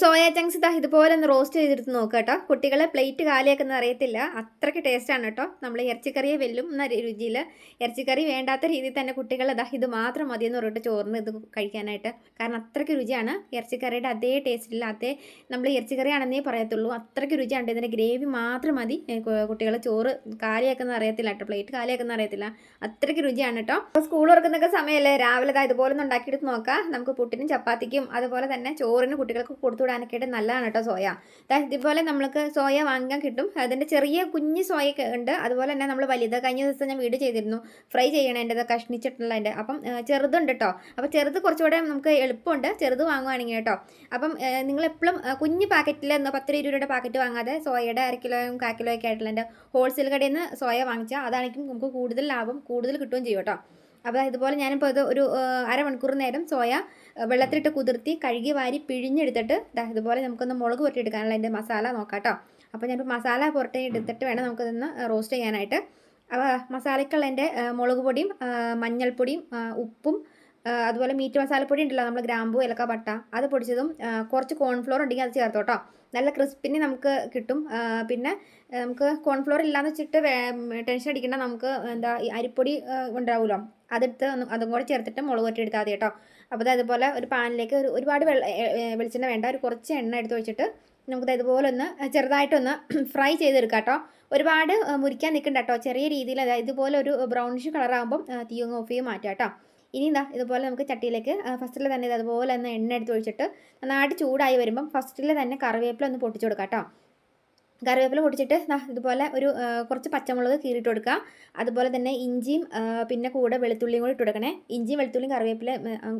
Soya chunks ഇതാ ഇതുപോലെ ഒന്ന് റോസ്റ്റ് ചെയ്തെടുത്ത് നോക്കുക കേട്ടോ. കുട്ടികളെ പ്ലേറ്റ് കാലിയാക്കുന്ന അറിയത്തില്ല. അത്രയ്ക്ക് ടേസ്റ്റാണ് കേട്ടോ. നമ്മൾ ഇറച്ചിക്കറിയെ വെല്ലും എന്ന രുചിയിൽ ഇറച്ചിക്കറി വേണ്ടാത്ത രീതിയിൽ തന്നെ കുട്ടികൾ ഇതാ ഇത് മാത്രം മതി എന്ന് പറഞ്ഞിട്ട് ചോറിന് ഇത് കഴിക്കാനായിട്ട്. കാരണം അത്രയ്ക്ക് രുചിയാണ്. ഇറച്ചിക്കറിയുടെ അതേ ടേസ്റ്റില്ല അതേ നമ്മൾ ഇറച്ചിക്കറി ആണെന്നേ പറയത്തുള്ളൂ. അത്രയ്ക്ക് രുചിയാണ്. ഇതിന്റെ ഗ്രേവി മാത്രം മതി. കുട്ടികൾ ചോറ് കാലിയാക്കുന്ന അറിയത്തില്ല കേട്ടോ. പ്ലേറ്റ് കാലിയാക്കുന്ന അറിയത്തില്ല. അത്രയ്ക്ക് രുചിയാണ് കേട്ടോ. അപ്പോൾ സ്കൂൾ തുറക്കുന്നൊക്കെ സമയമല്ലേ രാവിലെ ഇതാ ഇതുപോലെ ഒന്ന് ഉണ്ടാക്കിയെടുത്ത് നോക്കാം. നമുക്ക് പുട്ടിനും ചപ്പാത്തിക്കും അതുപോലെ തന്നെ ചോറിന് കുട്ടികൾക്ക് കൊടുത്തുവിടാനൊക്കെ ആയിട്ട് നല്ലതാണ് കേട്ടോ സോയ. ഇതുപോലെ നമ്മൾക്ക് സോയ വാങ്ങിക്കാൻ കിട്ടും. അതിന്റെ ചെറിയ കുഞ്ഞ് സോയൊക്കെ ഉണ്ട്. അതുപോലെ തന്നെ നമ്മൾ വലുത് കഴിഞ്ഞ ദിവസം ഞാൻ വീഡിയോ ചെയ്തിരുന്നു. ഫ്രൈ ചെയ്യണേണ്ടത് കഷ്ണിച്ചിട്ടുള്ളതിന്റെ അപ്പം ചെറുതുണ്ട് കേട്ടോ. അപ്പോൾ ചെറുത് കുറച്ചുകൂടെ നമുക്ക് എളുപ്പമുണ്ട്. ചെറുത് വാങ്ങുവാണെങ്കിൽ കേട്ടോ. അപ്പം നിങ്ങൾ എപ്പോഴും കുഞ്ഞ് പാക്കറ്റിൽ പത്ത് ഇരുപത് രൂപയുടെ പാക്കറ്റ് വാങ്ങാതെ സോയയുടെ അര കിലോയും കാ കിലോ ഒക്കെ ആയിട്ടുള്ള ഹോൾസെയിൽ കടയിൽ നിന്ന് സോയ വാങ്ങിച്ചാൽ അതാണെങ്കിൽ നമുക്ക് കൂടുതൽ ലാഭം കൂടുതൽ കിട്ടുകയും ചെയ്യും കേട്ടോ. അപ്പോൾ ഇതുപോലെ ഞാനിപ്പോൾ ഇത് ഒരു അരമണിക്കൂർ നേരം സോയ വെള്ളത്തിലിട്ട് കുതിർത്തി കഴുകി വാരി പിഴിഞ്ഞെടുത്തിട്ട് ഇതുപോലെ നമുക്കൊന്ന് മുളക് പുരട്ടിയെടുക്കാനുള്ള അതിന്റെ മസാല നോക്കാം കേട്ടോ അപ്പോൾ ഞാനിപ്പോൾ മസാല പുരട്ടി എടുത്തിട്ട് വേണം നമുക്കിതൊന്ന് റോസ്റ്റ് ചെയ്യാനായിട്ട്. അപ്പോൾ മസാലയ്ക്കുള്ള എന്റെ മുളക് പൊടിയും മഞ്ഞൾപ്പൊടിയും ഉപ്പും അതുപോലെ മീറ്റ് മസാലപ്പൊടി ഉണ്ടല്ലോ നമ്മൾ ഗ്രാമ്പു ഇലക്ക പട്ട അത് പൊടിച്ചതും കുറച്ച് കോൺഫ്ലോർ ഉണ്ടെങ്കിൽ അത് ചേർത്തോട്ടോ നല്ല ക്രിസ്പിന് നമുക്ക് കിട്ടും. പിന്നെ നമുക്ക് കോൺഫ്ലോർ ഇല്ലാന്ന് വെച്ചിട്ട് ടെൻഷൻ അടിക്കേണ്ട. നമുക്ക് എന്താ ഈ അരിപ്പൊടി ഉണ്ടാവുമല്ലോ അതെടുത്ത് അതും കൂടെ ചേർത്തിട്ട് മുളക് പൊട്ടി എടുത്താൽ മതി കേട്ടോ. അപ്പോൾ അതേപോലെ ഒരു പാനിലേക്ക് ഒരു ഒരുപാട് വെളിച്ചെണ്ണ വേണ്ട. ഒരു കുറച്ച് എണ്ണ എടുത്ത് വെച്ചിട്ട് നമുക്ക് ഇതുപോലെ ഒന്ന് ചെറുതായിട്ടൊന്ന് ഫ്രൈ ചെയ്തെടുക്കാം കേട്ടോ. ഒരുപാട് മുരിക്കാൻ നിൽക്കണ്ട കേട്ടോ. ചെറിയ രീതിയിൽ അതായത് ഇതുപോലെ ഒരു ബ്രൗണിഷ് കളറാകുമ്പം തീയും കോഫിയും മാറ്റാം കേട്ടോ. ഇനി എന്താ ഇതുപോലെ നമുക്ക് ചട്ടിയിലേക്ക് ഫസ്റ്റിൽ തന്നെ ഇത് അതുപോലെ തന്നെ എണ്ണ എടുത്ത് ഒഴിച്ചിട്ട് നന്നായിട്ട് ചൂടായി വരുമ്പം ഫസ്റ്റിൽ തന്നെ കറിവേപ്പില ഒന്ന് പൊട്ടിച്ചു കൊടുക്കാം കേട്ടോ. കറിവേപ്പില പൊടിച്ചിട്ട് ഇതുപോലെ ഒരു കുറച്ച് പച്ചമുളക് കീറിയിട്ട് കൊടുക്കുക. അതുപോലെ തന്നെ ഇഞ്ചിയും പിന്നെ കൂടെ വെളുത്തുള്ളിയും കൂടി ഇട്ട് കൊടുക്കണേ. ഇഞ്ചിയും വെളുത്തുള്ളിയും കറിവേപ്പില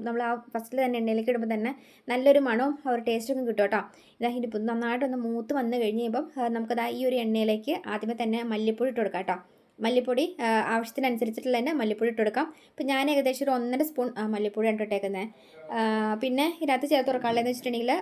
നമ്മൾ ആ ഫസ്റ്റിൽ തന്നെ എണ്ണയിലേക്ക് ഇടുമ്പോൾ തന്നെ നല്ലൊരു മണവും ഒരു ടേസ്റ്റൊക്കെ കിട്ടും കേട്ടോ. ഇതാ ഇതിപ്പോൾ നന്നായിട്ടൊന്ന് മൂത്ത് വന്ന് കഴിഞ്ഞ് കഴിയുമ്പം നമുക്കത് ഈ ഒരു എണ്ണയിലേക്ക് ആദ്യമേ തന്നെ മല്ലിപ്പൊടി ഇട്ട് കൊടുക്കാം കേട്ടോ. മല്ലിപ്പൊടി ആവശ്യത്തിനനുസരിച്ചിട്ടുള്ള തന്നെ മല്ലിപ്പൊടി ഇട്ട് കൊടുക്കാം. ഇപ്പം ഞാൻ ഏകദേശം ഒരു ഒന്നര സ്പൂൺ മല്ലിപ്പൊടി മല്ലിപ്പൊടിയാണ് ഇട്ടേക്കുന്നത് പിന്നെ ഇതിനകത്ത് ചേർത്ത് കൊടുക്കാനുള്ളതെന്ന് വെച്ചിട്ടുണ്ടെങ്കിൽ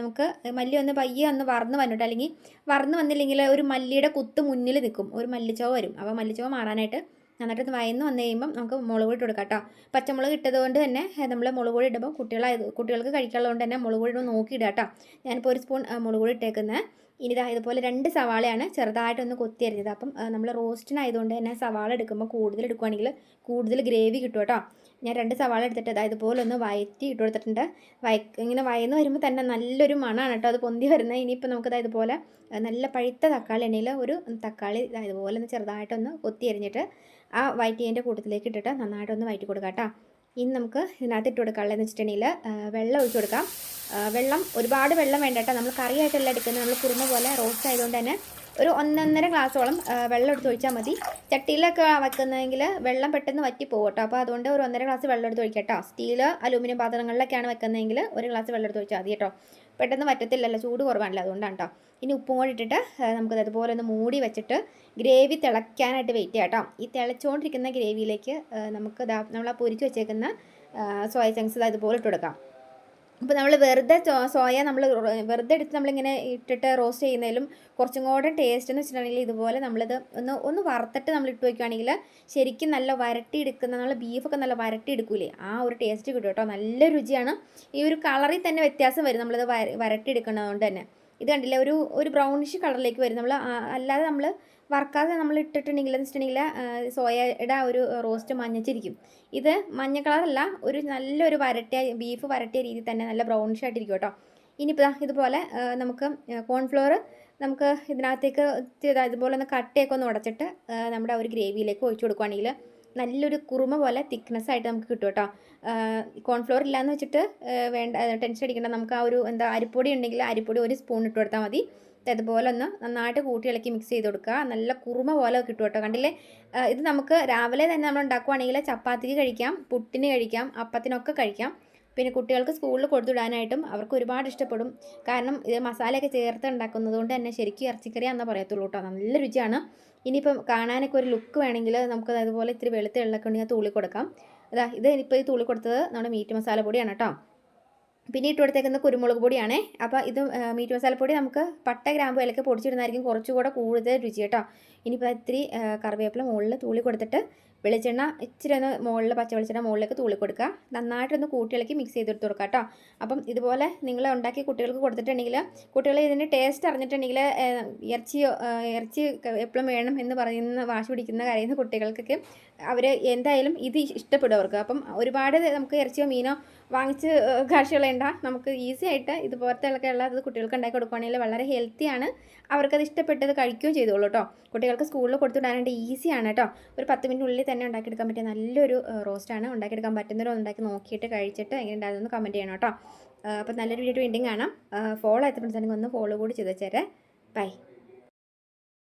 നമുക്ക് മല്ലി ഒന്ന് പയ്യെ ഒന്ന് വറന്ന് വന്നിട്ട് അല്ലെങ്കിൽ വറന്ന് വന്നില്ലെങ്കിൽ ഒരു മല്ലിയുടെ കുത്ത് മുന്നിൽ നിൽക്കും. ഒരു മല്ലിച്ചോവ വരും. അപ്പോൾ മല്ലിച്ചോവ മാറാനായിട്ട് നന്നായിട്ട് വയന്ന് വന്നു കഴിയുമ്പം നമുക്ക് മുളക് പൊടി കൊടുക്കാം കേട്ടോ. പച്ചമുളക് ഇട്ടതുകൊണ്ട് തന്നെ നമ്മൾ മുളക് പൊടി ഇടുമ്പോൾ കുട്ടികളായത് കുട്ടികൾക്ക് കഴിക്കാനുള്ളതുകൊണ്ട് തന്നെ മുളക് പൊടി നോക്കി ഇടുക കേട്ടോ. ഞാനിപ്പോൾ ഒരു സ്പൂൺ മുളക് പൊടി ഇട്ടേക്കുന്നത് ഇനി ഇതാ ഇതുപോലെ രണ്ട് സവാളയാണ് ചെറുതായിട്ടൊന്ന് കൊത്തി അരിഞ്ഞത് അപ്പം നമ്മൾ റോസ്റ്റിനായതുകൊണ്ട് തന്നെ സവാള എടുക്കുമ്പോൾ കൂടുതൽ എടുക്കുവാണെങ്കിൽ കൂടുതൽ ഗ്രേവി കിട്ടും കേട്ടോ. ഞാൻ രണ്ട് സവാള എടുത്തിട്ട് അതായത് ഇതുപോലെ ഒന്ന് വയറ്റി ഇട്ട് കൊടുത്തിട്ടുണ്ട്. വയ ഇങ്ങനെ വയന്ന് വരുമ്പോൾ തന്നെ നല്ലൊരു മണമാണ് കേട്ടോ അത് പൊന്തി വരുന്നത്. ഇനിയിപ്പോൾ നമുക്കത് ഇതുപോലെ പോലെ നല്ല പഴുത്ത തക്കാളി എണ്ണയിൽ ഒരു തക്കാളി അതായത് ഇതുപോലെ ഒന്ന് ചെറുതായിട്ടൊന്ന് കൊത്തി അരിഞ്ഞിട്ട് ആ വയറ്റിയതിന്റെ കൂട്ടത്തിലേക്ക് ഇട്ടിട്ട് നന്നായിട്ടൊന്ന് വയറ്റി കൊടുക്കാം കേട്ടോ. ഇനി നമുക്ക് ഇതിനകത്ത് ഇട്ട് കൊടുക്കാനുള്ളതെന്ന് വെച്ചിട്ടുണ്ടെങ്കിൽ വെള്ളം ഒഴിച്ച് കൊടുക്കാം. വെള്ളം ഒരുപാട് വെള്ളം വേണ്ട കേട്ടോ. നമ്മൾ കറിയായിട്ടല്ല എടുക്കുന്നത്. നമ്മൾ കുറുമ പോലെ റോസ്റ്റ് ആയതുകൊണ്ട് തന്നെ ഒരു ഒന്നൊന്നര ഗ്ലാസോളം വെള്ളം എടുത്ത് ഒഴിച്ചാൽ മതി. ചട്ടിയിലൊക്കെ വെക്കുന്നതെങ്കിൽ വെള്ളം പെട്ടെന്ന് വറ്റി പോകും കേട്ടോ. അപ്പോൾ അതുകൊണ്ട് ഒരു ഒന്നര ഗ്ലാസ് വെള്ളം എടുത്ത് ഒഴിക്കാം കേട്ടോ. സ്റ്റീൽ അലൂമിനിയം പാത്രങ്ങളിലൊക്കെയാണ് വെക്കുന്നതെങ്കിൽ ഒരു ഗ്ലാസ് വെള്ളം എടുത്ത് ഒഴിച്ചാൽ മതി കേട്ടോ. പെട്ടെന്ന് പറ്റത്തില്ലല്ലോ ചൂട് കുറവാണല്ലോ അതുകൊണ്ടാണ് കേട്ടോ ഇനി ഉപ്പും കൂടി ഇട്ടിട്ട് നമുക്ക് നമുക്കത് അതുപോലെ ഒന്ന് മൂടി വെച്ചിട്ട് ഗ്രേവി തിളയ്ക്കാനായിട്ട് വെയിറ്റ് ചെയ്യാം കേട്ടോ ഈ തിളച്ചുകൊണ്ടിരിക്കുന്ന ഗ്രേവിയിലേക്ക് നമുക്ക് നമ്മൾ ആ പൊരിച്ച് വെച്ചേക്കുന്ന സോയ ചങ്ക്സ് ഇതുപോലെ ഇട്ട് കൊടുക്കാം. അപ്പോൾ നമ്മൾ വെറുതെ സോയ നമ്മൾ വെറുതെ എടുത്ത് നമ്മളിങ്ങനെ ഇട്ടിട്ട് റോസ്റ്റ് ചെയ്യുന്നതിലും കുറച്ചും കൂടെ ടേസ്റ്റ് എന്ന് വെച്ചിട്ടുണ്ടെങ്കിൽ ഇതുപോലെ നമ്മളിത് ഒന്ന് ഒന്ന് വറുത്തിട്ട് നമ്മൾ ഇട്ട് വയ്ക്കുകയാണെങ്കിൽ ശരിക്കും നല്ല വരട്ടി എടുക്കുന്ന നമ്മൾ ബീഫൊക്കെ നല്ല വരട്ടി എടുക്കൂലേ? ആ ഒരു ടേസ്റ്റ് കിട്ടും കേട്ടോ. നല്ല രുചിയാണ്. ഈ ഒരു കളറിൽ തന്നെ വ്യത്യാസം വരും നമ്മളിത് വര- വരട്ടി എടുക്കുന്നതുകൊണ്ട് തന്നെ. ഇത് കണ്ടില്ലേ? ഒരു ഒരു ബ്രൗണിഷ് കളറിലേക്ക് വരും. നമ്മൾ അല്ലാതെ നമ്മൾ വറുക്കാതെ നമ്മൾ ഇട്ടിട്ടുണ്ടെങ്കിൽ എന്ന് വെച്ചിട്ടുണ്ടെങ്കിൽ സോയയുടെ ആ ഒരു റോസ്റ്റ് മഞ്ഞച്ചിരിക്കും. ഇത് മഞ്ഞ കളറല്ല ഒരു നല്ലൊരു വരട്ടിയ ബീഫ് വരട്ടിയ രീതി തന്നെ നല്ല ബ്രൗണിഷ് ആയിട്ടിരിക്കും കേട്ടോ. ഇനിയിപ്പോൾ ഇതുപോലെ നമുക്ക് കോൺഫ്ലോർ നമുക്ക് ഇതിനകത്തേക്ക് ഇതുപോലെ ഒന്ന് കട്ടയൊക്കെ ഒന്ന് ഉടച്ചിട്ട് നമ്മുടെ ഒരു ഗ്രേവിയിലേക്ക് ഒഴിച്ചു കൊടുക്കുകയാണെങ്കിൽ നല്ലൊരു കുറുമ പോലെ തിക്നെസ് ആയിട്ട് നമുക്ക് കിട്ടും കേട്ടോ. കോൺഫ്ലോർ ഇല്ലയെന്ന് വെച്ചിട്ട് വേണ്ട ടെൻഷൻ അടിക്കേണ്ട. നമുക്ക് ആ ഒരു എന്താ അരിപ്പൊടി ഉണ്ടെങ്കിൽ അരിപ്പൊടി ഒരു സ്പൂൺ ഇട്ട് കൊടുത്താൽ മതി. ഇത് അതുപോലെ ഒന്ന് നന്നായിട്ട് കൂട്ടി ഇളക്കി മിക്സ് ചെയ്ത് കൊടുക്കുക. നല്ല കുറുമ പോലെ കിട്ടും കേട്ടോ. കണ്ടില്ലേ? ഇത് നമുക്ക് രാവിലെ തന്നെ നമ്മൾ ഉണ്ടാക്കുവാണെങ്കിൽ ചപ്പാത്തിക്ക് കഴിക്കാം പുട്ടിന് കഴിക്കാം അപ്പത്തിനൊക്കെ കഴിക്കാം. പിന്നെ കുട്ടികൾക്ക് സ്കൂളിൽ കൊടുത്തുവിടാനായിട്ടും അവർക്ക് ഒരുപാട് ഇഷ്ടപ്പെടും. കാരണം ഇത് മസാലയൊക്കെ ചേർത്ത് ഉണ്ടാക്കുന്നത് കൊണ്ട് തന്നെ ശരിക്കും ഇറച്ചിക്കറി എന്നാ പറയത്തുള്ളൂ കേട്ടോ. നല്ല രുചിയാണ്. ഇനിയിപ്പം കാണാനൊക്കെ ഒരു ലുക്ക് വേണമെങ്കിൽ നമുക്ക് അതുപോലെ ഇത്തിരി വെളുത്ത എള്ളൊക്കെ ഉണ്ടെങ്കിൽ തൂളി കൊടുക്കാം. അതാ ഇത് ഇപ്പോൾ ഈ തൂളി കൊടുത്തത് നമ്മുടെ മീറ്റ് മസാല പൊടിയാണ് കേട്ടോ. പിന്നെ ഇട്ട് കൊടുത്തേക്കുന്നത് കുരുമുളക് പൊടിയാണേ. അപ്പോൾ ഇത് മീറ്റ് മസാലപ്പൊടി നമുക്ക് പട്ട ഗ്രാമ്പു ഇലക്ക് പൊടിച്ചിടുന്നതായിരിക്കും കുറച്ചുകൂടെ കൂടുതൽ രുചി കേട്ടോ. ഇനിയിപ്പോൾ ഇത്തിരി കറിവേപ്പില മുകളിൽ തൂളി കൊടുത്തിട്ട് വെളിച്ചെണ്ണ ഇച്ചിരി ഒന്ന് മുകളിൽ പച്ച വെളിച്ചെണ്ണ മുകളിലേക്ക് തൂളി കൊടുക്കുക നന്നായിട്ടൊന്ന് കൂട്ടിയിളക്കി മിക്സ് ചെയ്തെടുത്ത് കൊടുക്കുക കേട്ടോ അപ്പം ഇതുപോലെ നിങ്ങൾ ഉണ്ടാക്കി കുട്ടികൾക്ക് കൊടുത്തിട്ടുണ്ടെങ്കിൽ കുട്ടികൾ ഇതിന്റെ ടേസ്റ്റ് അറിഞ്ഞിട്ടുണ്ടെങ്കിൽ ഇറച്ചി ഇറച്ചി എപ്പോഴും വേണം എന്ന് പറയുന്ന വാശി പിടിക്കുന്ന കരയുന്ന കുട്ടികൾക്കൊക്കെ അവർ എന്തായാലും ഇത് ഇഷ്ടപ്പെടും അവർക്ക്. അപ്പം ഒരുപാട് നമുക്ക് ഇറച്ചിയോ മീനോ വാങ്ങിച്ച് കാഴ്ചകളേണ്ട. നമുക്ക് ഈസി ആയിട്ട് ഇതുപോലത്തെ ഉള്ളത് കുട്ടികൾക്ക് ഉണ്ടാക്കി കൊടുക്കുകയാണെങ്കിൽ വളരെ ഹെൽത്തിയാണ് അവർക്കത് ഇഷ്ടപ്പെട്ടത് കഴിക്കുകയും ചെയ്തോളൂ കേട്ടോ കുട്ടികൾക്ക് സ്കൂളിൽ കൊടുത്തുവിടാനായിട്ട് ഈസിയാണ് കേട്ടോ ഒരു പത്ത് മിനിറ്റിനുള്ളിൽ തന്നെ ഉണ്ടാക്കിയെടുക്കാൻ പറ്റിയ നല്ലൊരു റോസ്റ്റാണ്. ഉണ്ടാക്കിയെടുക്കാൻ പറ്റുന്നവരോ ഉണ്ടാക്കി നോക്കിയിട്ട് കഴിച്ചിട്ട് എങ്ങനെ ഉണ്ടായിരുന്നു കമന്റ് ചെയ്യണം കേട്ടോ. അപ്പോൾ നല്ലൊരു വീഡിയോ വീണ്ടും കാണാം. ഫോളോ ഫ്രണ്ട്സ് ഒന്ന് ഫോളോ കൂടി ചെയ്ത് വെച്ചേരെ. ബൈ